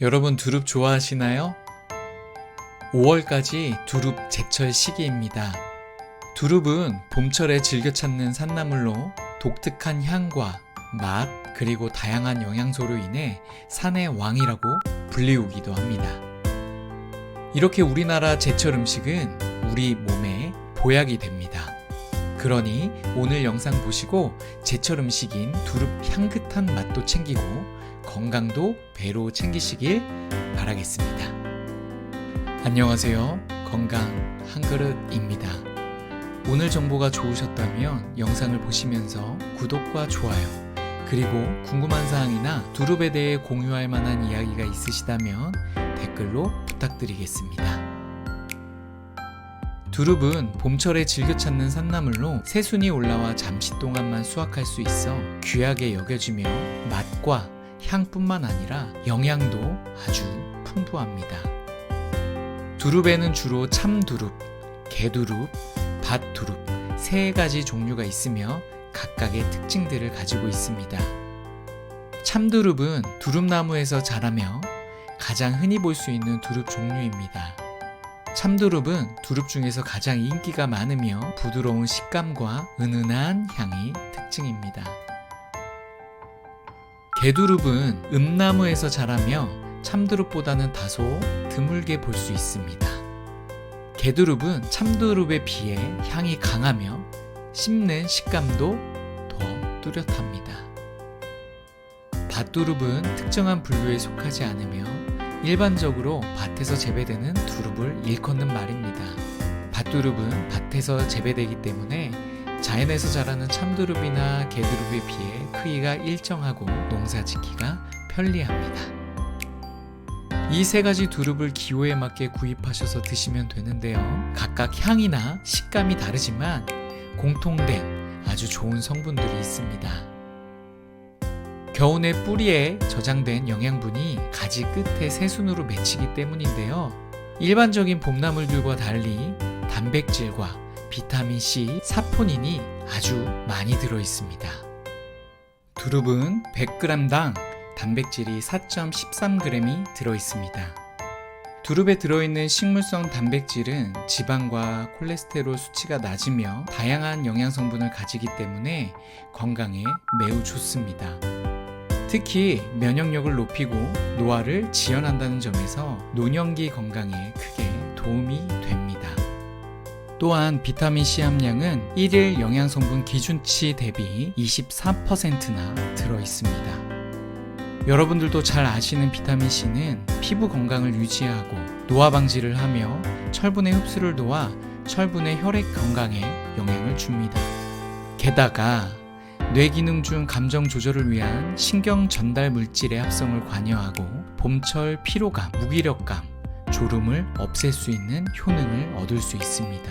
여러분 두릅 좋아하시나요? 5월까지 두릅 제철 시기입니다. 두릅은 봄철에 즐겨 찾는 산나물로 독특한 향과 맛 그리고 다양한 영양소로 인해 산의 왕이라고 불리우기도 합니다. 이렇게 우리나라 제철 음식은 우리 몸에 보약이 됩니다. 그러니 오늘 영상 보시고 제철 음식인 두릅 향긋한 맛도 챙기고 건강도 배로 챙기시길 바라겠습니다. 안녕하세요. 건강 한 그릇입니다. 오늘 정보가 좋으셨다면 영상을 보시면서 구독과 좋아요, 그리고 궁금한 사항이나 두릅에 대해 공유할 만한 이야기가 있으시다면 댓글로 부탁드리겠습니다. 두릅은 봄철에 즐겨 찾는 산나물로 새순이 올라와 잠시 동안만 수확할 수 있어 귀하게 여겨지며 맛과 향뿐만 아니라 영양도 아주 풍부합니다. 두릅에는 주로 참두릅, 개두릅, 밭두릅 세 가지 종류가 있으며 각각의 특징들을 가지고 있습니다. 참두릅은 두릅나무에서 자라며 가장 흔히 볼 수 있는 두릅 종류입니다. 참두릅은 두릅 중에서 가장 인기가 많으며 부드러운 식감과 은은한 향이 특징입니다. 개두릅은 음나무에서 자라며 참두릅보다는 다소 드물게 볼 수 있습니다. 개두릅은 참두릅에 비해 향이 강하며 씹는 식감도 더 뚜렷합니다. 밭두릅은 특정한 분류에 속하지 않으며 일반적으로 밭에서 재배되는 두릅을 일컫는 말입니다. 밭두릅은 밭에서 재배되기 때문에 자연에서 자라는 참두릅이나 개두릅에 비해 크기가 일정하고 농사 짓기가 편리합니다. 이세 가지 두릅을 기호에 맞게 구입하셔서 드시면 되는데요. 각각 향이나 식감이 다르지만 공통된 아주 좋은 성분들이 있습니다. 겨운의 뿌리에 저장된 영양분이 가지 끝에 새순으로 맺히기 때문인데요. 일반적인 봄나물들과 달리 단백질과 비타민 C, 사포닌이 아주 많이 들어 있습니다. 두릅은 100g당 단백질이 4.13g이 들어 있습니다. 두릅에 들어있는 식물성 단백질은 지방과 콜레스테롤 수치가 낮으며 다양한 영양 성분을 가지기 때문에 건강에 매우 좋습니다. 특히 면역력을 높이고 노화를 지연한다는 점에서 노년기 건강에 크게 도움이 됩니다. 또한 비타민C 함량은 1일 영양성분 기준치 대비 24%나 들어 있습니다. 여러분들도 잘 아시는 비타민C는 피부 건강을 유지하고 노화 방지를 하며 철분의 흡수를 도와 철분의 혈액 건강에 영향을 줍니다. 게다가 뇌 기능 중 감정 조절을 위한 신경 전달 물질의 합성을 관여하고 봄철 피로감, 무기력감, 졸음을 없앨 수 있는 효능을 얻을 수 있습니다.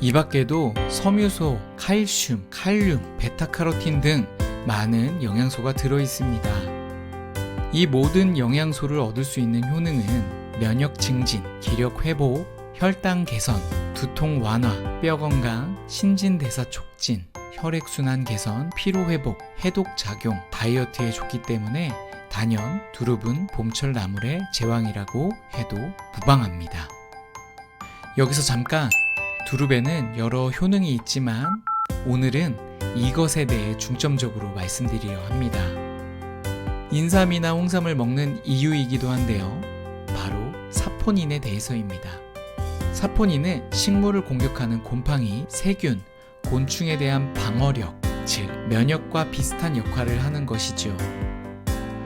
이 밖에도 섬유소, 칼슘, 칼륨, 베타카로틴 등 많은 영양소가 들어 있습니다. 이 모든 영양소를 얻을 수 있는 효능은 면역 증진, 기력 회복, 혈당 개선, 두통 완화, 뼈 건강, 신진대사 촉진, 혈액순환 개선, 피로 회복, 해독 작용, 다이어트에 좋기 때문에 단연 두릅은 봄철 나물의 제왕이라고 해도 무방합니다. 여기서 잠깐 두릅에는 여러 효능이 있지만 오늘은 이것에 대해 중점적으로 말씀드리려 합니다. 인삼이나 홍삼을 먹는 이유이기도 한데요. 바로 사포닌에 대해서입니다. 사포닌은 식물을 공격하는 곰팡이, 세균, 곤충에 대한 방어력, 즉 면역과 비슷한 역할을 하는 것이죠.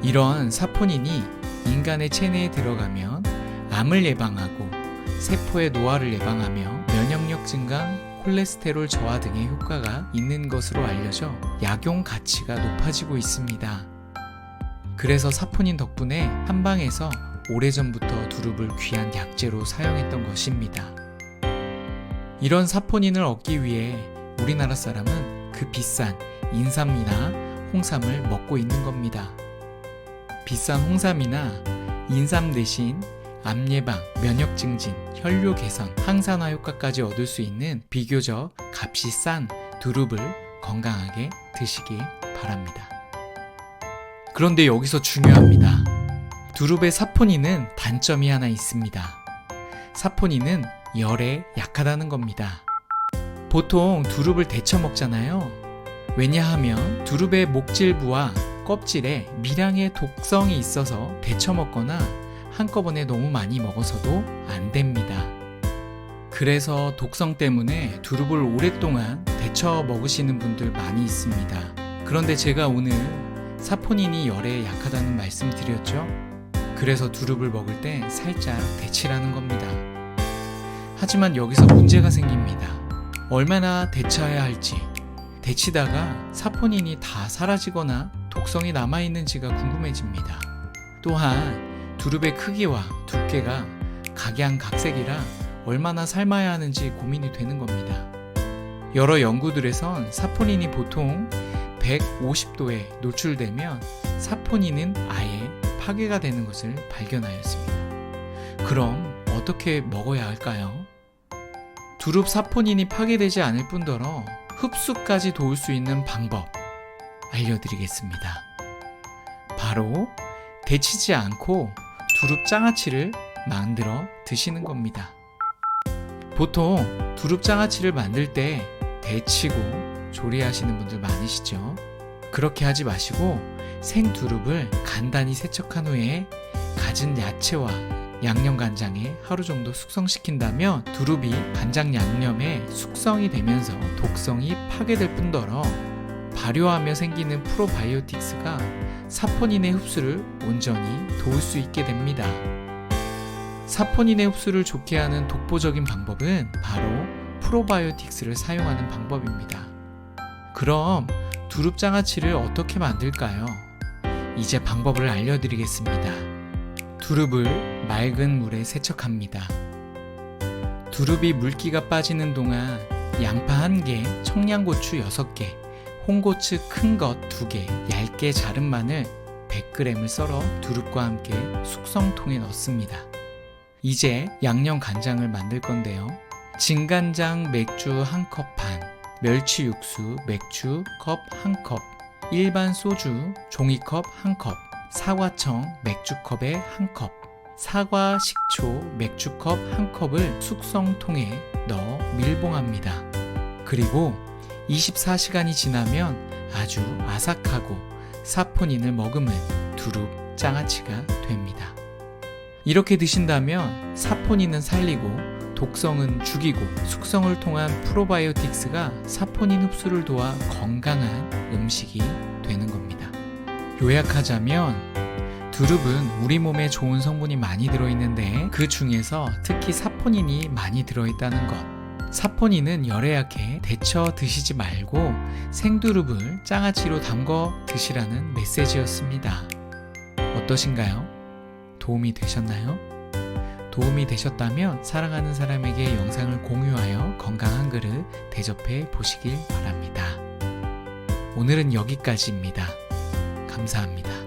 이러한 사포닌이 인간의 체내에 들어가면 암을 예방하고 세포의 노화를 예방하며 면역력 증강, 콜레스테롤 저하 등의 효과가 있는 것으로 알려져 약용 가치가 높아지고 있습니다. 그래서 사포닌 덕분에 한방에서 오래전부터 두릅을 귀한 약재로 사용했던 것입니다. 이런 사포닌을 얻기 위해 우리나라 사람은 그 비싼 인삼이나 홍삼을 먹고 있는 겁니다. 비싼 홍삼이나 인삼 대신 암 예방, 면역 증진, 혈류 개선, 항산화 효과까지 얻을 수 있는 비교적 값이 싼 두릅을 건강하게 드시길 바랍니다. 그런데 여기서 중요합니다. 두릅의 사포닌은 단점이 하나 있습니다. 사포닌은 열에 약하다는 겁니다. 보통 두릅을 데쳐 먹잖아요. 왜냐하면 두릅의 목질부와 껍질에 미량의 독성이 있어서 데쳐 먹거나 한꺼번에 너무 많이 먹어서도 안 됩니다. 그래서 독성 때문에 두릅을 오랫동안 데쳐 먹으시는 분들 많이 있습니다. 그런데 제가 오늘 사포닌이 열에 약하다는 말씀 드렸죠? 그래서 두릅을 먹을 때 살짝 데치라는 겁니다. 하지만 여기서 문제가 생깁니다. 얼마나 데쳐야 할지, 데치다가 사포닌이 다 사라지거나 독성이 남아있는지가 궁금해집니다. 또한 두릅의 크기와 두께가 각양각색이라 얼마나 삶아야 하는지 고민이 되는 겁니다. 여러 연구들에선 사포닌이 보통 150도에 노출되면 사포닌은 아예 파괴가 되는 것을 발견하였습니다. 그럼 어떻게 먹어야 할까요? 두릅 사포닌이 파괴되지 않을 뿐더러 흡수까지 도울 수 있는 방법 알려드리겠습니다. 바로 데치지 않고 두릅 장아찌를 만들어 드시는 겁니다. 보통 두릅 장아찌를 만들 때 데치고 조리하시는 분들 많으시죠? 그렇게 하지 마시고 생 두릅을 간단히 세척한 후에 갖은 야채와 양념 간장에 하루 정도 숙성시킨다면 두릅이 간장 양념에 숙성이 되면서 독성이 파괴될 뿐더러 발효하며 생기는 프로바이오틱스가 사포닌의 흡수를 온전히 도울 수 있게 됩니다. 사포닌의 흡수를 좋게 하는 독보적인 방법은 바로 프로바이오틱스를 사용하는 방법입니다. 그럼 두릅 장아찌를 어떻게 만들까요? 이제 방법을 알려드리겠습니다. 두릅을 맑은 물에 세척합니다. 두릅이 물기가 빠지는 동안 양파 1개, 청양고추 6개, 홍고추 큰 것 2개, 얇게 자른 마늘 100g을 썰어 두릅과 함께 숙성통에 넣습니다. 이제 양념 간장을 만들 건데요. 진간장 맥주 1컵 반, 멸치 육수 맥주 컵 1컵, 일반 소주 종이컵 1컵, 사과청 맥주컵에 1컵, 사과 식초 맥주컵 1컵을 숙성통에 넣어 밀봉합니다. 그리고 24시간이 지나면 아주 아삭하고 사포닌을 머금은 두릅 장아찌가 됩니다. 이렇게 드신다면 사포닌은 살리고 독성은 죽이고 숙성을 통한 프로바이오틱스가 사포닌 흡수를 도와 건강한 음식이 되는 겁니다. 요약하자면 두릅은 우리 몸에 좋은 성분이 많이 들어있는데 그 중에서 특히 사포닌이 많이 들어있다는 것. 사포닌은 열에 약해 데쳐 드시지 말고 생두릅을 장아찌로 담궈 드시라는 메시지였습니다. 어떠신가요? 도움이 되셨나요? 도움이 되셨다면 사랑하는 사람에게 영상을 공유하여 건강한 그릇 대접해 보시길 바랍니다. 오늘은 여기까지입니다. 감사합니다.